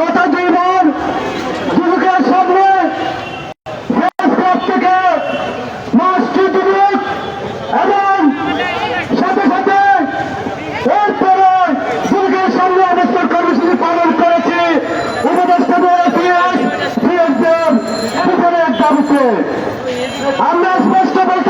গত দুইবার যুবকের সামনে থেকে মাস্টার যুবক এবং সাথে সাথে এরপরে যুবকের সামনে অবস্থান কর্মসূচি পালন করেছি উপদেষ্টা পিএসএম উপরের দাবিতে। আমরা স্পষ্ট বলতে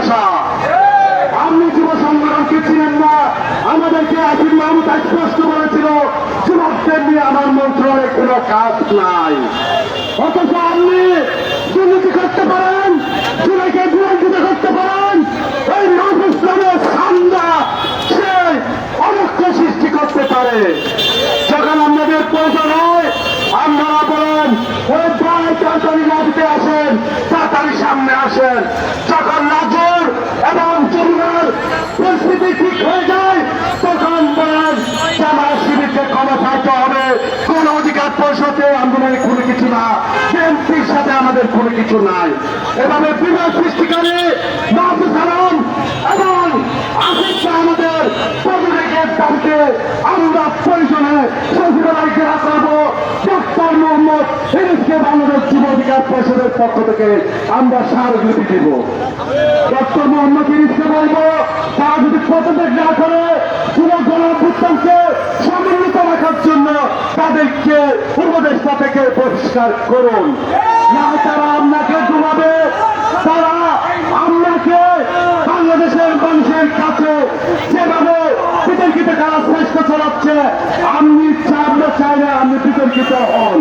সাথে বসা আপনি যুব সংগঠনকে ছিলেন না? আমাদেরকে আসিফ মাহমুদ স্পষ্ট বলেছিল, যুবকদের নিয়ে আমার মন্ত্রণালয়ে কোনো কাজ নাই। অথচ আপনি দুর্নীতি করতে পারেন চুলাকে বিরোধিত করতে পারেন, এই নব ইসলামের সান্দা সে অনক্ষ সৃষ্টি করতে পারে। যখন আমাদের প্রয়োজন হয়, আপনারা বলেন, ওই প্রায় তাড়াতাড়ি রাজতে আসেন, তাড়াতাড়ি সামনে আসেন। হয়ে যায়। তখন জামাত শিবিরকে ক্ষমতাইতে হবে। কোন অধিকার পরিষদে আন্দোলনে কোনো কিছু না। বিএনপির সাথে আমাদের কোনো কিছু নাই। এভাবে বিভাগ সৃষ্টিকারী আলম এবং আসিফকে আমাদের পদরেখের দাবিতে আমরা প্রয়োজনে সচিবালয় জেরা করব ডক্টর মোহাম্মদ ফিরিজকে বাংলাদেশ যুব অধিকার পরিষদের পক্ষ থেকে আমরা স্মারকলিপি দিব। ডক্টর মোহাম্মদ ফিরিজকে বলব তারা পদত্যাগ না করে যুব গণভুত্থানকে সমন্বিত রাখার জন্য তাদেরকে উপদেষ্টা থেকে পরিষ্কার করুন। না তারা আপনাকে ডুবাবে তারা আপনাকে বাংলাদেশের মানুষের কাছে যেভাবে বিতর্কিত করার চেষ্টা চালাচ্ছে আপনি চাইলে চাইলে আপনি বিতর্কিত হন।